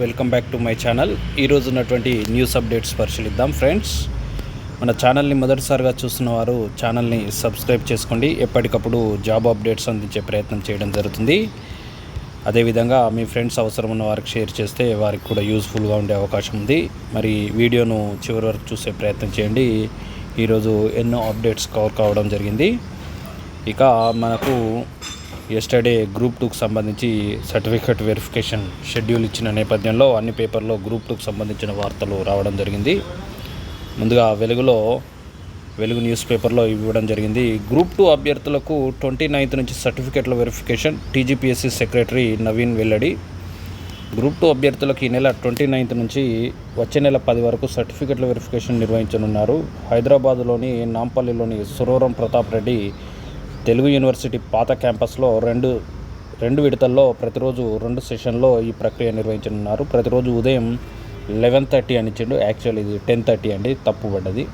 Welcome back to my channel. ఈరోజు ఉన్నటువంటి news updates పరిశీలిద్దాం ఫ్రెండ్స్. మన ఛానల్ని మొదటిసారిగా చూస్తున్న వారు ఛానల్ని సబ్స్క్రైబ్ చేసుకోండి. ఎప్పటికప్పుడు జాబ్ అప్డేట్స్ అందించే ప్రయత్నం చేయడం జరుగుతుంది. అదేవిధంగా మీ ఫ్రెండ్స్ అవసరం ఉన్న వారికి షేర్ చేస్తే వారికి కూడా యూస్ఫుల్గా ఉండే అవకాశం ఉంది. మరి వీడియోను చివరి వరకు చూసే ప్రయత్నం చేయండి. ఈరోజు ఎన్నో అప్డేట్స్ కవర్ కావడం జరిగింది. ఇక మనకు ఎస్టర్డే గ్రూప్ టూకి సంబంధించి సర్టిఫికేట్ వెరిఫికేషన్ షెడ్యూల్ ఇచ్చిన నేపథ్యంలో అన్ని పేపర్లో గ్రూప్ టూకి సంబంధించిన వార్తలు రావడం జరిగింది. ముందుగా వెలుగులో వెలుగు న్యూస్ పేపర్లో ఇవ్వడం జరిగింది. గ్రూప్ టూ అభ్యర్థులకు ట్వంటీ నైన్త్ నుంచి సర్టిఫికేట్ల వెరిఫికేషన్ టీజీపీఎస్సీ సెక్రటరీ నవీన్ వెల్లడి. గ్రూప్ టూ అభ్యర్థులకు ఈ నెల ట్వంటీ నైన్త్ నుంచి వచ్చే నెల పది వరకు సర్టిఫికెట్ల వెరిఫికేషన్ నిర్వహించనున్నారు. హైదరాబాద్లోని నాంపల్లిలోని సురవరం ప్రతాప్ రెడ్డి తెలుగు యూనివర్సిటీ పాత క్యాంపస్లో రెండు రెండు విడతల్లో ప్రతిరోజు రెండు సెషన్లో ఈ ప్రక్రియ నిర్వహించనున్నారు. ప్రతిరోజు ఉదయం లెవెన్ థర్టీ అని ఇచ్చిండు యాక్చువల్ ఇది టెన్ థర్టీ అండి తప్పు పడ్డది.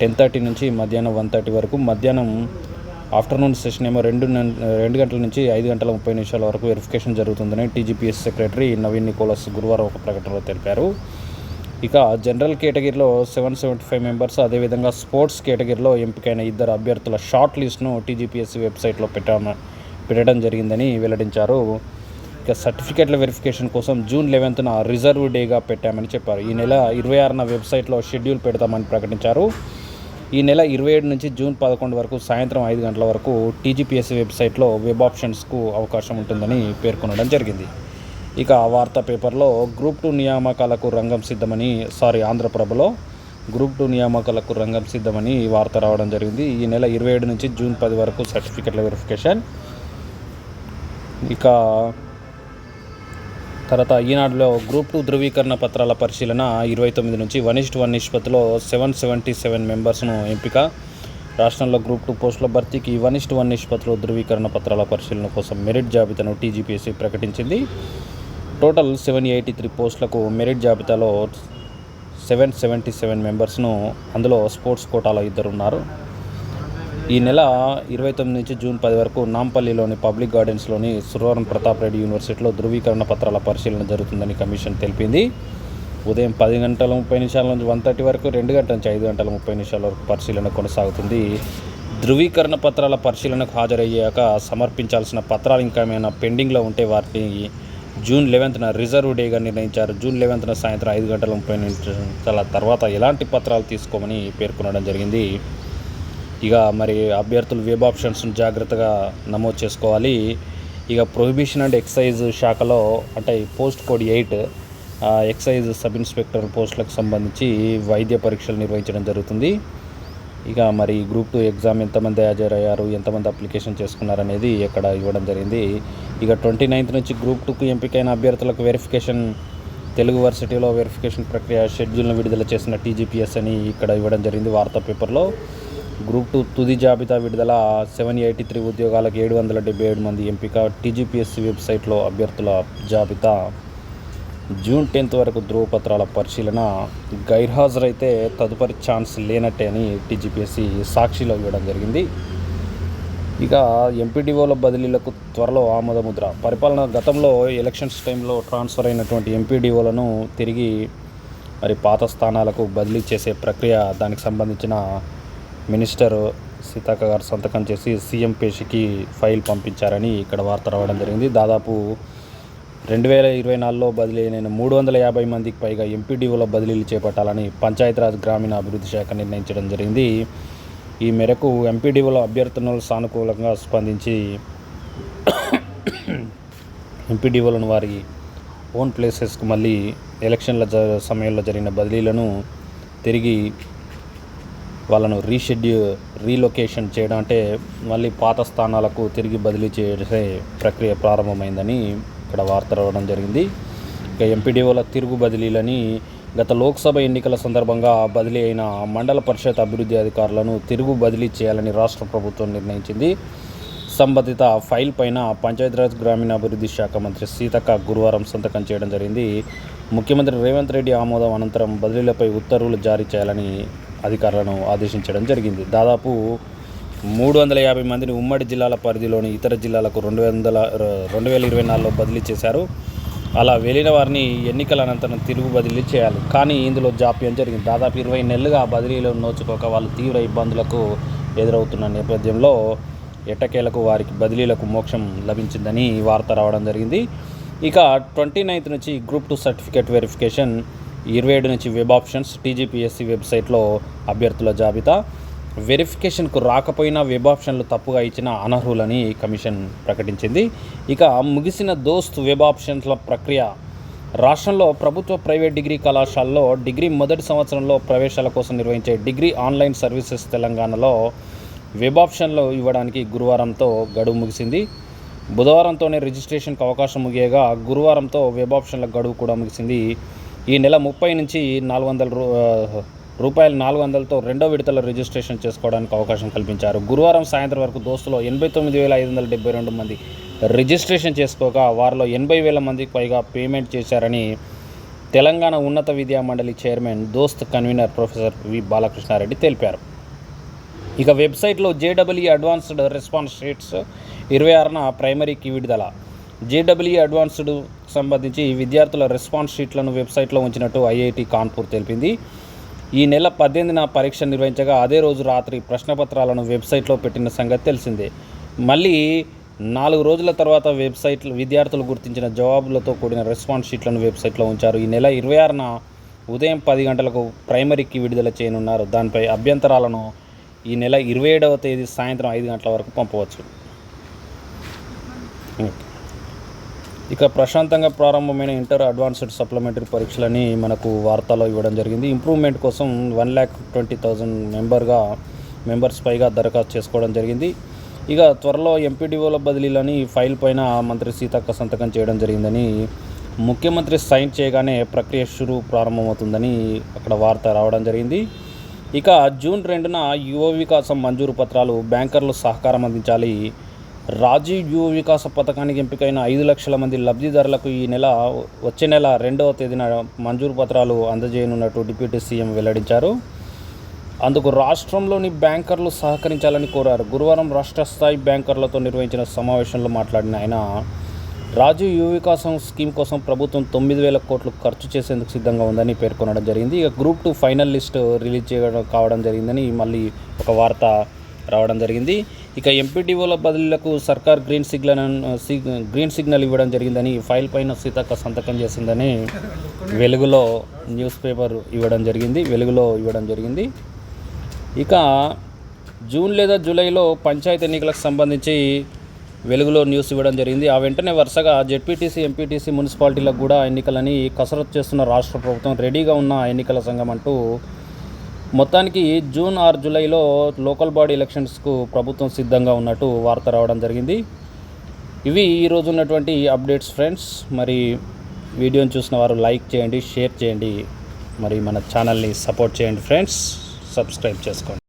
టెన్ థర్టీ నుంచి మధ్యాహ్నం వన్ థర్టీ వరకు. మధ్యాహ్నం ఆఫ్టర్నూన్ సెషన్ ఏమో రెండు రెండు గంటల నుంచి ఐదు గంటల ముప్పై నిమిషాల వరకు వెరిఫికేషన్ జరుగుతుందని టీజీపీఎస్ సెక్రటరీ నవీన్ నికోలస్ గురువారం ఒక ప్రకటనలో తెలిపారు. ఇక జనరల్ కేటగిరీలో సెవెన్ సెవెంటీ ఫైవ్ మెంబర్స్ అదేవిధంగా స్పోర్ట్స్ కేటగిరీలో ఎంపికైన ఇద్దరు అభ్యర్థుల షార్ట్ లిస్ట్ను టీజీపీఎస్సీ వెబ్సైట్లో పెట్టామ పెట్టడం జరిగిందని వెల్లడించారు. ఇక సర్టిఫికేట్ల వెరిఫికేషన్ కోసం జూన్ లెవెన్త్న రిజర్వ్ డేగా పెట్టామని చెప్పారు. ఈ నెల ఇరవై ఆరున వెబ్సైట్లో షెడ్యూల్ పెడతామని ప్రకటించారు. ఈ నెల ఇరవై ఏడు నుంచి జూన్ పదకొండు వరకు సాయంత్రం ఐదు గంటల వరకు టీజీపీఎస్సీ వెబ్సైట్లో వెబ్ ఆప్షన్స్కు అవకాశం ఉంటుందని పేర్కొనడం జరిగింది. ఇక వార్తా పేపర్లో గ్రూప్ టూ నియామకాలకు రంగం సిద్ధమని సారీ ఆంధ్రప్రభలో గ్రూప్ టూ నియామకాలకు రంగం సిద్ధమని వార్త రావడం జరిగింది. ఈ నెల ఇరవై ఏడు నుంచి జూన్ పది వరకు సర్టిఫికెట్ల వెరిఫికేషన్. ఇక తర్వాత ఈనాడులో గ్రూప్ టూ ధృవీకరణ పత్రాల పరిశీలన ఇరవై తొమ్మిది నుంచి వన్ ఇస్ట్ వన్ నిష్పత్తిలో సెవెన్ సెవెంటీ సెవెన్ మెంబర్స్ను ఎంపిక. రాష్ట్రంలో గ్రూప్ టూ పోస్టుల భర్తీకి వన్ ఇస్ట్ వన్ నిష్పత్తిలో ధృవీకరణ పత్రాల పరిశీలన కోసం మెరిట్ జాబితాను టీజీపీఎస్సీ ప్రకటించింది. టోటల్ సెవెన్ ఎయిటీ త్రీ పోస్టులకు మెరిట్ జాబితాలో సెవెన్ సెవెంటీ సెవెన్ మెంబర్స్ను అందులో స్పోర్ట్స్ కోటాలో ఇద్దరు ఉన్నారు ఈ నెల ఇరవై తొమ్మిది నుంచి జూన్ పది వరకు నాంపల్లిలోని పబ్లిక్ గార్డెన్స్లోని సురవరం ప్రతాప్ రెడ్డి యూనివర్సిటీలో ధృవీకరణ పత్రాల పరిశీలన జరుగుతుందని కమిషన్ తెలిపింది. ఉదయం పది గంటల ముప్పై నిమిషాల నుంచి వన్ థర్టీ వరకు రెండు గంటల నుంచి ఐదు గంటల ముప్పై నిమిషాల వరకు పరిశీలన కొనసాగుతుంది. ధృవీకరణ పత్రాల పరిశీలనకు హాజరయ్యాక సమర్పించాల్సిన పత్రాలు ఇంకా ఏమైనా పెండింగ్లో ఉంటే వాటిని జూన్ లెవెన్త్న రిజర్వ్ డేగా నిర్ణయించారు. జూన్ లెవెన్త్న సాయంత్రం ఐదు గంటల ముప్పై నిమిషాల తర్వాత ఎలాంటి పత్రాలు తీసుకోమని పేర్కొనడం జరిగింది. ఇక మరి అభ్యర్థులు వెబ్ ఆప్షన్స్ను జాగ్రత్తగా నమోదు చేసుకోవాలి. ఇక ప్రొహిబిషన్ అండ్ ఎక్సైజ్ శాఖలో అంటే post code eight excise sub inspector పోస్టులకు సంబంధించి వైద్య పరీక్షలు నిర్వహించడం జరుగుతుంది. ఇక మరి గ్రూప్ టూ ఎగ్జామ్ ఎంతమంది హాజరయ్యారు ఎంతమంది అప్లికేషన్ చేసుకున్నారనేది ఇక్కడ ఇవ్వడం జరిగింది. ఇక ట్వంటీ నైన్త్ నుంచి గ్రూప్ టూకు ఎంపికైన అభ్యర్థులకు వెరిఫికేషన్ తెలుగు వర్సిటీలో వెరిఫికేషన్ ప్రక్రియ షెడ్యూల్ను విడుదల చేసిన టీజీపీఎస్ అని ఇక్కడ ఇవ్వడం జరిగింది వార్తా పేపర్లో. గ్రూప్ టూ తుది జాబితా విడుదల సెవెన్ ఎయిటీ త్రీ ఉద్యోగాలకు ఏడు వందల డెబ్బై ఏడు మంది ఎంపిక టీజీపీఎస్సీ వెబ్సైట్లో అభ్యర్థుల జాబితా జూన్ టెన్త్ వరకు ధృవపత్రాల పరిశీలన గైర్హాజరైతే తదుపరి ఛాన్స్ లేనట్టే అని టీజీపీఎస్సీ సాక్షిలో ఇవ్వడం జరిగింది. ఇక ఎంపీడీఓల బదిలీలకు త్వరలో ఆమోదముద్ర. పరిపాలన గతంలో ఎలక్షన్స్ టైంలో ట్రాన్స్ఫర్ అయినటువంటి ఎంపీడీఓలను తిరిగి మరి పాత స్థానాలకు బదిలీ చేసే ప్రక్రియ దానికి సంబంధించిన మినిస్టర్ సీతాక గారు సంతకం చేసి సీఎం పేషికి ఫైల్ పంపించారని ఇక్కడ వార్త రావడం జరిగింది. దాదాపు రెండు వేల ఇరవై నాలుగులో బదిలీ అయిన మూడు వందల యాభై మందికి పైగా ఎంపీడీఓల బదిలీలు చేపట్టాలని పంచాయతీరాజ్ గ్రామీణ అభివృద్ధి శాఖ నిర్ణయించడం జరిగింది. ఈ మేరకు ఎంపీడీఓల అభ్యర్థనలు సానుకూలంగా స్పందించి ఎంపీడీఓలను వారి ఓన్ ప్లేసెస్కు మళ్ళీ ఎలక్షన్ల జ సమయంలో జరిగిన బదిలీలను తిరిగి వాళ్ళను రీషెడ్యూ రీలొకేషన్ చేయడం అంటే మళ్ళీ పాత స్థానాలకు తిరిగి బదిలీ చేసే ప్రక్రియ ప్రారంభమైందని అక్కడ వార్త రావడం జరిగింది. ఇక ఎంపీడీఓల తిరుగు బదిలీలని గత లోక్సభ ఎన్నికల సందర్భంగా బదిలీ అయిన మండల పరిషత్ అభివృద్ధి అధికారులను తిరుగు బదిలీ చేయాలని రాష్ట్ర ప్రభుత్వం నిర్ణయించింది. సంబంధిత ఫైల్ పైన పంచాయతీరాజ్ గ్రామీణాభివృద్ధి శాఖ మంత్రి సీతక్క గురువారం సంతకం చేయడం జరిగింది. ముఖ్యమంత్రి రేవంత్ రెడ్డి ఆమోదం అనంతరం బదిలీలపై ఉత్తర్వులు జారీ చేయాలని అధికారులను ఆదేశించడం జరిగింది. దాదాపు మూడు వందల యాభై మందిని ఉమ్మడి జిల్లాల పరిధిలోని ఇతర జిల్లాలకు రెండు వందల రెండు వేల ఇరవై నాలుగులో బదిలీ చేశారు. అలా వెళ్ళిన వారిని ఎన్నికల అనంతరం తిరుగు బదిలీ చేయాలి. కానీ ఇందులో జాప్యం జరిగింది. దాదాపు ఇరవై నెలలుగా బదిలీలో నోచుకోక వాళ్ళు తీవ్ర ఇబ్బందులకు ఎదురవుతున్న నేపథ్యంలో ఎట్టకేలకు వారికి బదిలీలకు మోక్షం లభించిందని వార్త రావడం జరిగింది. ఇక ట్వంటీ నైన్త్ నుంచి గ్రూప్ టూ సర్టిఫికేట్ వెరిఫికేషన్ ఇరవై ఏడు నుంచి వెబ్ ఆప్షన్స్ టీజీపీఎస్సీ వెబ్సైట్లో అభ్యర్థుల జాబితా వెరిఫికేషన్కు రాకపోయినా వెబ్ ఆప్షన్లు తప్పుగా ఇచ్చిన అనర్హులని కమిషన్ ప్రకటించింది. ఇక ముగిసిన దోస్త్ వెబ్ ఆప్షన్ల ప్రక్రియ. రాష్ట్రంలో ప్రభుత్వ ప్రైవేట్ డిగ్రీ కళాశాలలో డిగ్రీ మొదటి సంవత్సరంలో ప్రవేశాల కోసం నిర్వహించే డిగ్రీ ఆన్లైన్ సర్వీసెస్ తెలంగాణలో వెబ్ ఆప్షన్లు ఇవ్వడానికి గురువారంతో గడువు ముగిసింది. బుధవారంతోనే రిజిస్ట్రేషన్కి అవకాశం ముగియగా గురువారంతో వెబ్ ఆప్షన్ల గడువు కూడా ముగిసింది. ఈ నెల ముప్పై నుంచి నాలుగు వందల రూ రూపాయలు నాలుగు వందలతో రెండో విడతల రిజిస్ట్రేషన్ చేసుకోవడానికి అవకాశం కల్పించారు. గురువారం సాయంత్రం వరకు దోస్తులో ఎనభై తొమ్మిది వేల ఐదు వందల డెబ్బై రెండు మంది రిజిస్ట్రేషన్ చేసుకోగా వారిలో ఎనభై వేల మందికి పైగా పేమెంట్ చేశారని తెలంగాణ ఉన్నత విద్యా మండలి చైర్మన్ దోస్త్ కన్వీనర్ ప్రొఫెసర్ వి బాలకృష్ణారెడ్డి తెలిపారు. ఇక వెబ్సైట్లో జేడబ్ల్యూ అడ్వాన్స్డ్ రెస్పాన్స్ షీట్స్ ఇరవై ఆరున ప్రైమరీకి విడుదల. జేడబ్ల్యూ అడ్వాన్స్డ్ సంబంధించి విద్యార్థుల రెస్పాన్స్ షీట్లను వెబ్సైట్లో ఉంచినట్టు ఐఐటి కాన్పూర్ తెలిపింది. ఈ నెల పద్దెనిమిదిన పరీక్ష నిర్వహించగా అదే రోజు రాత్రి ప్రశ్నపత్రాలను వెబ్సైట్లో పెట్టిన సంగతి తెలిసిందే. మళ్ళీ నాలుగు రోజుల తర్వాత వెబ్సైట్ విద్యార్థులు గుర్తించిన జవాబులతో కూడిన రెస్పాన్స్ షీట్లను వెబ్సైట్లో ఉంచారు. ఈ నెల ఇరవై ఆరున ఉదయం పది గంటలకు ప్రైమరీకి విడుదల చేయనున్నారు. దానిపై అభ్యంతరాలను ఈ నెల ఇరవై ఏడవ తేదీ సాయంత్రం ఐదు గంటల వరకు పంపవచ్చు. ఇక ప్రశాంతంగా ప్రారంభమైన ఇంటర్ అడ్వాన్స్డ్ సప్లిమెంటరీ పరీక్షలని మనకు వార్తలో ఇవ్వడం జరిగింది. ఇంప్రూవ్మెంట్ కోసం వన్ ల్యాక్ ట్వంటీ థౌజండ్ మెంబర్గా మెంబర్స్ పైగా దరఖాస్తు చేసుకోవడం జరిగింది. ఇక త్వరలో ఎంపీడీఓల బదిలీలని ఫైల్ పైన మంత్రి సీతక్క సంతకం చేయడం జరిగిందని ముఖ్యమంత్రి సైన్ చేయగానే ప్రక్రియ షురు ప్రారంభమవుతుందని అక్కడ వార్త రావడం జరిగింది. ఇక జూన్ రెండున యువ వికాసం మంజూరు పత్రాలు బ్యాంకర్లు సహకారం అందించాలి రాజీవ్ యువ వికాస పథకానికి ఎంపికైన ఐదు లక్షల మంది లబ్ధిదారులకు ఈ నెల వచ్చే నెల రెండవ తేదీన మంజూరు పత్రాలు అందజేయనున్నట్టు డిప్యూటీ సీఎం వెల్లడించారు. అందుకు రాష్ట్రంలోని బ్యాంకర్లు సహకరించాలని కోరారు. గురువారం రాష్ట్ర స్థాయి బ్యాంకర్లతో నిర్వహించిన సమావేశంలో మాట్లాడిన ఆయన రాజీవ్ యువ వికాసం స్కీమ్ కోసం ప్రభుత్వం తొమ్మిది వేల కోట్లు ఖర్చు చేసేందుకు సిద్ధంగా ఉందని పేర్కొనడం జరిగింది. ఇక group two final list release చేయడం కావడం జరిగిందని మళ్ళీ ఒక వార్త రావడం జరిగింది. ఇక ఎంపీటీఓల బదిలీలకు సర్కార్ గ్రీన్ సిగ్నల్ గ్రీన్ సిగ్నల్ ఇవ్వడం జరిగిందని ఫైల్ పైన సీతక్క సంతకం చేసిందని వెలుగులో న్యూస్ పేపర్ ఇవ్వడం జరిగింది. వెలుగులో ఇవ్వడం జరిగింది. ఇక జూన్ లేదా జూలైలో పంచాయతీ ఎన్నికలకు సంబంధించి వెలుగులో న్యూస్ ఇవ్వడం జరిగింది. ఆ వెంటనే వరుసగా జెడ్పీటీసీ ఎంపీటీసీ మున్సిపాలిటీలకు కూడా ఎన్నికలని కసరత్తు చేస్తున్న రాష్ట్ర ప్రభుత్వం రెడీగా ఉన్న ఎన్నికల సంఘం అంటూ మొత్తానికి జూన్ ఆరు జూలైలో లోకల్ బాడీ ఎలక్షన్స్కు ప్రభుత్వం సిద్ధంగా ఉన్నట్టు వార్త రావడం జరిగింది. ఇవి ఈరోజు ఉన్నటువంటి అప్డేట్స్ ఫ్రెండ్స్. మరి వీడియోని చూసిన వారు లైక్ చేయండి షేర్ చేయండి. మరి మన ఛానల్ని సపోర్ట్ చేయండి ఫ్రెండ్స్. సబ్స్క్రైబ్ చేసుకోండి.